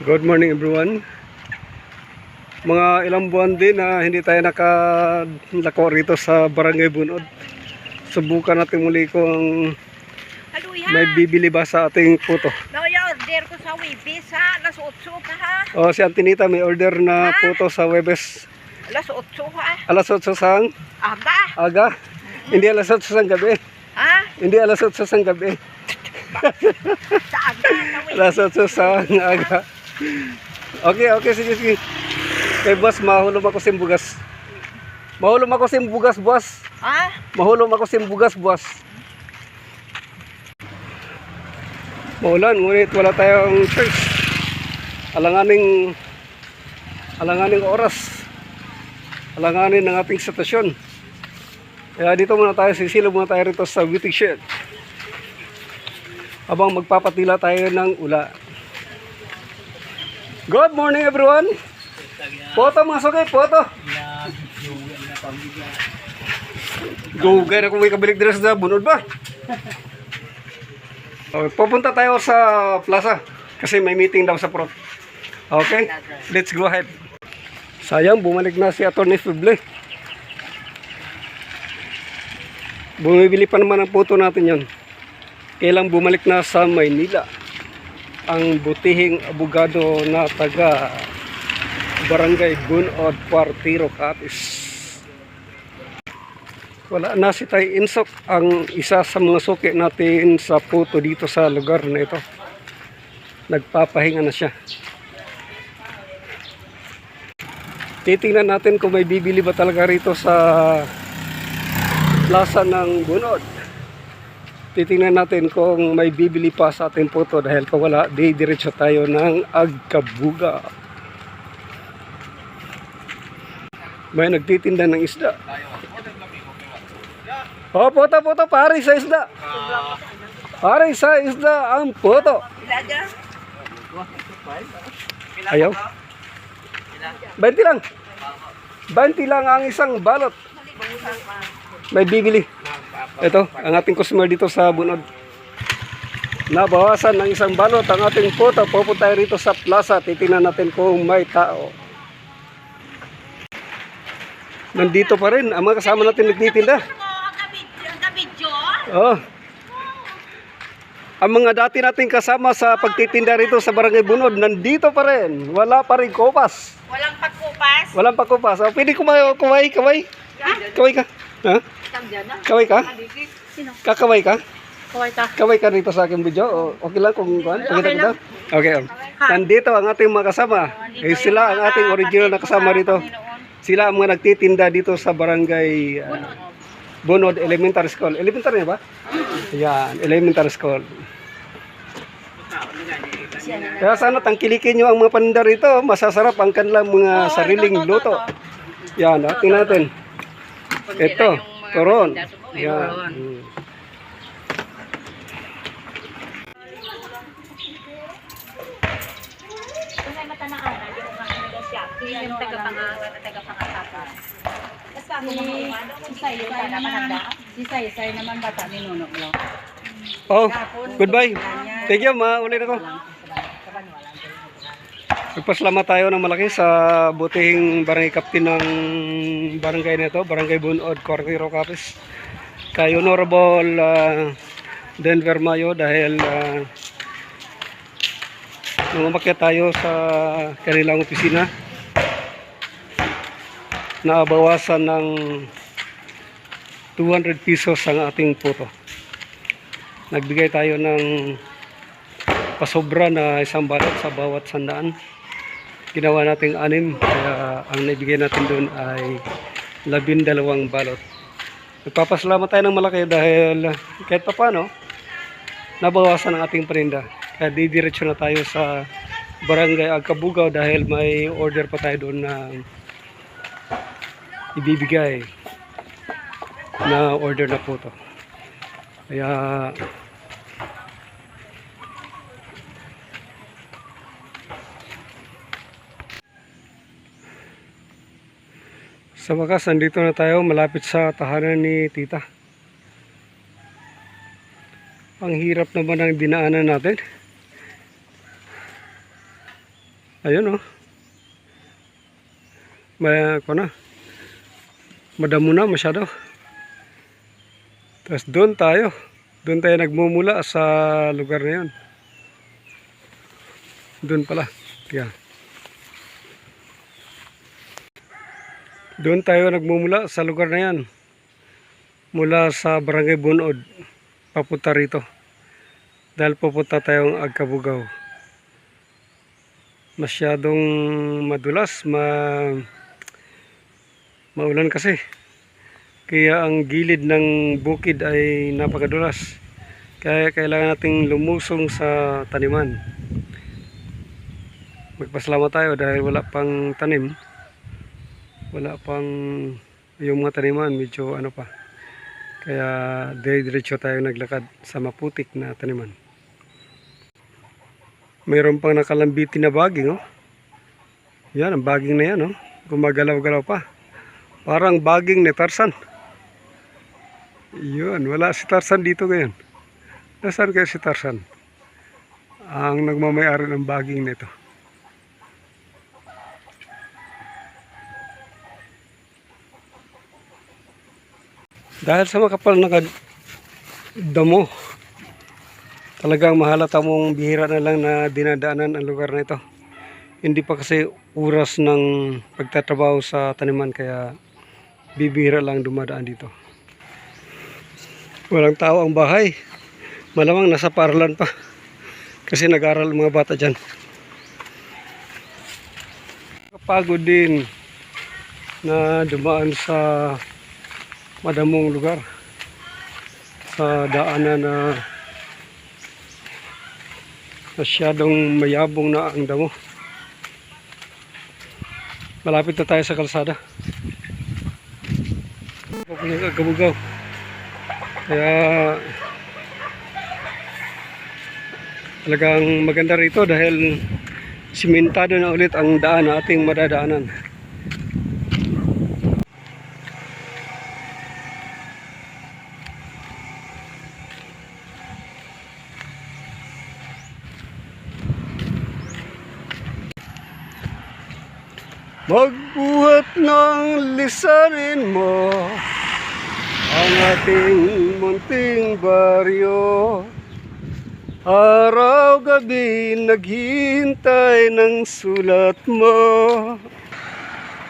Good morning everyone. Mga ilang buwan din na hindi tayo nakalako rito sa Barangay Bunod. Subukan natin muli kung ha. may bibili ba sa ating puto. No, order ko sa Wibis ha. Alas 8 pa ha. O si Antinita may order na puto sa Webes Alas 8 ha. alas 8 sang Aga. aga. Hindi alas 8 sang gabi. Ha? Hindi alas 8 sang gabi. Sa aga. Sa. Alas 8 sang aga. Okay, okay, sige, sige. Kay boss, mahulom ako simbugas. Mahulom ako simbugas, boss. Ha? Mahulom ako simbugas, boss. Maulan, ngunit wala tayong church. Alanganing alanganing oras. Alanganin ng ating sitwasyon. Kaya dito muna tayo, sisilog muna tayo rito sa waiting shed. Habang magpapatila tayo ng ula. Good morning everyone! Photo mga sugay, photo! Gugay na kung may kabilik dress na bunod ba? Okay, pupunta tayo sa plaza kasi may meeting daw sa pro. Okay, let's go ahead. Sayang, bumalik na si Atty. Fible. Bumibili pa naman ang puto natin yon. Kailang bumalik na sa Maynila ang butihing abogado na taga Barangay Bunod, Cuartiro, Capiz. Wala na si Tay Insok, ang isa sa mga suki natin sa puto dito sa lugar na ito. Nagpapahinga na siya. Titingnan natin kung may bibili ba talaga rito sa plaza ng Bunod. Titingnan natin kung may bibili pa sa ating puto dahil kung wala, di diretso tayo ng Agkabuga. May nagtitinda ng isda. Oh, puto, puto, pare sa isda. Pare sa isda ang puto. Ayaw. 20 lang. 20 lang ang isang balot. May bibili. Ito, ang ating customer dito sa Bunod. Nabawasan ng isang balot ang ating puto. Pupunta tayo rito sa plaza. Titingnan natin kung may tao. Nandito pa rin. Ang mga kasama natin nagtitinda. Oh. Ang mga dati nating kasama sa pagtitinda rito sa Barangay Bunod, nandito pa rin. Wala pa rin kopas. Walang pagkupas. Walang pakupas. Oh, pwede kumayo, kaway, kaway. Kaway ka. Ha? Kaway ka? Sino? Kakaway ka? Kaway ta. Kaway ka rito sa aking video. O, okay lang kung kuhan? Pakita kita. Okay. oh. Nandito ang ating mga kasama. Eh, sila ang ating original na kasama rito. Sila ang mga nagtitinda dito sa barangay uh, Bunod Elementary School. Elementary na ba? Yan, Elementary School. Kaya sana tangkilikin nyo ang mga paninda rito. Masasarap ang kanilang mga sariling luto. Yan, oh, tingnan natin. Ito, turon. Yan. Mm. Kung mata na ana, di ko nga siya. Yung taga-pangalan at taga-pangatapa. Basta ako mga umano. Si Saysay naman, si Saysay naman bata ni Nuno. Oh, goodbye. Thank you, mauli na ko. Nagpasalamat tayo ng malaki sa butihing barangay captain ng barangay nito, Barangay Bunod, Corquero Capiz. Kay Honorable ah, Denver Mayo dahil uh, umakyat tayo sa kanilang opisina, nabawasan ng 200 pesos ang ating puto nagbigay tayo ng pasobra na isang balot sa bawat sandaan. Ginawa nating anim, kaya ang naibigay natin doon ay labindalawang balot. Nagpapasalamat tayo ng malaki dahil kahit pa paano, nabawasan ang ating paninda. Kaya didiretso na tayo sa barangay Agkabugaw dahil may order pa tayo doon na ibibigay na order na po to. Kaya Sa wakas, nandito na tayo malapit sa tahanan ni tita. Ang hirap naman ang dinaanan natin. Ayun oh. May ako na. Madamo na masyado. Tapos doon tayo. Doon tayo nagmumula sa lugar na yun. Doon pala. Tiyan. Doon tayo nagmumula sa lugar na yan. Mula sa Barangay Bunod. Papunta rito. Dahil pupunta tayong Agkabugaw. Masyadong madulas. Ma maulan kasi. Kaya ang gilid ng bukid ay napakadulas. Kaya kailangan nating lumusong sa taniman. Magpasalamat tayo dahil wala pang tanim. Wala pang yung mga taniman medyo ano pa. Kaya dire-diretso tayo naglakad sa maputik na taniman. Mayroon pang nakalambitin na baging oh. Yan, ang baging na yan oh. Gumagalaw-galaw pa. Parang baging ni Tarzan. Yun, wala si Tarzan dito ngayon. Nasaan kaya si Tarzan? Ang nagmamayari ng baging nito. Dahil sa makapal na damo, talagang mahalata mong bihira na lang na dinadaanan ang lugar na ito. Hindi pa kasi oras ng pagtatrabaho sa taniman kaya bibihira lang dumadaan dito. Walang tao ang bahay. Malamang nasa paralan pa. Kasi nag-aral mga bata dyan. Kapagod din na dumaan sa madamong lugar. Sa daanan na masyadong mayabong na ang damo. Malapit na tayo sa kalsada. Papunta Kabugaw. Kaya talagang maganda rito dahil simentado na ulit ang daan na ating madadaanan. Magbuhat ng lisanin mo ang ating munting baryo. Araw-gabi naghihintay ng sulat mo.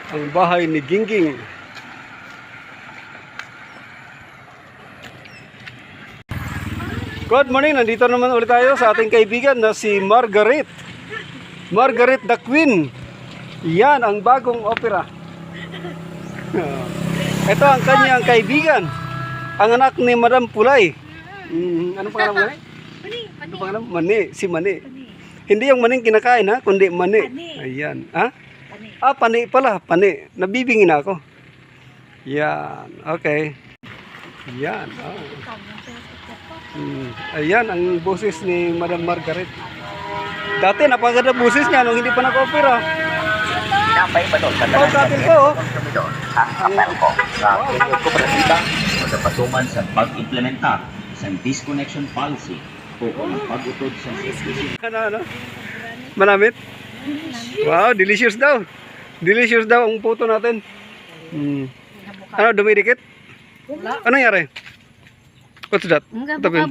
Ang bahay ni Gingging. Good morning, nandito naman ulit tayo sa ating kaibigan na si Margaret. Margaret the Queen. Yan ang bagong opera. Ito ang kanyang kaibigan. Ang anak ni Madam Pulay. Mm, ano pangalan mo? Mani, Ano pangalan? Mani, si Mani. Hindi yung maning kinakain ha, kundi mani. Pani. Ayan. Ha? Mani. Ah, pani pala, pani. Nabibingin ako. Yan. Okay. Yan. Oh. Hmm. Ayan ang boses ni Madam Margaret. Dati napaganda boses niya nung hindi pa nag-opera. Tinapay ba doon? Oh, ko. oh. kami doon. Ang ko sa tungkol ko presenta o sa patuman sa pag-implementar sa disconnection policy o kung ang pag-utod sa service Ano, ano? Manamit? Wow, delicious daw. Delicious daw ang puto natin. Hmm. Ano, dumidikit? Ano nangyari? What's that? Tabi.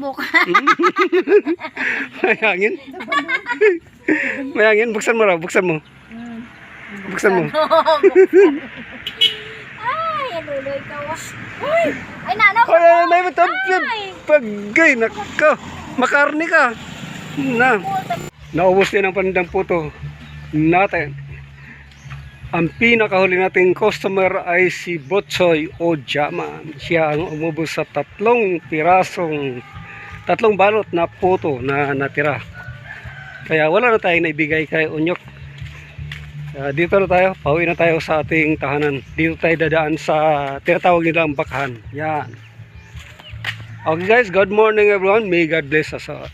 May hangin? May hangin? Buksan mo raw, buksan mo. Buksan mo. Ay, aluloy ka wa. Ay, ay nanaw Ay, ay, may matap. Pagay, nako. Makarni ka. Na. Naubos din ang panindang puto natin. Ang pinakahuli nating customer ay si Botsoy o Jaman. Siya ang umubos sa tatlong pirasong, tatlong balot na puto na natira. Kaya wala na tayong naibigay kay Unyok. Kaya dito na tayo, pauwi na tayo sa ating tahanan. Dito tayo dadaan sa tinatawag nilang bakahan. Yan. Okay guys, good morning everyone. May God bless us all.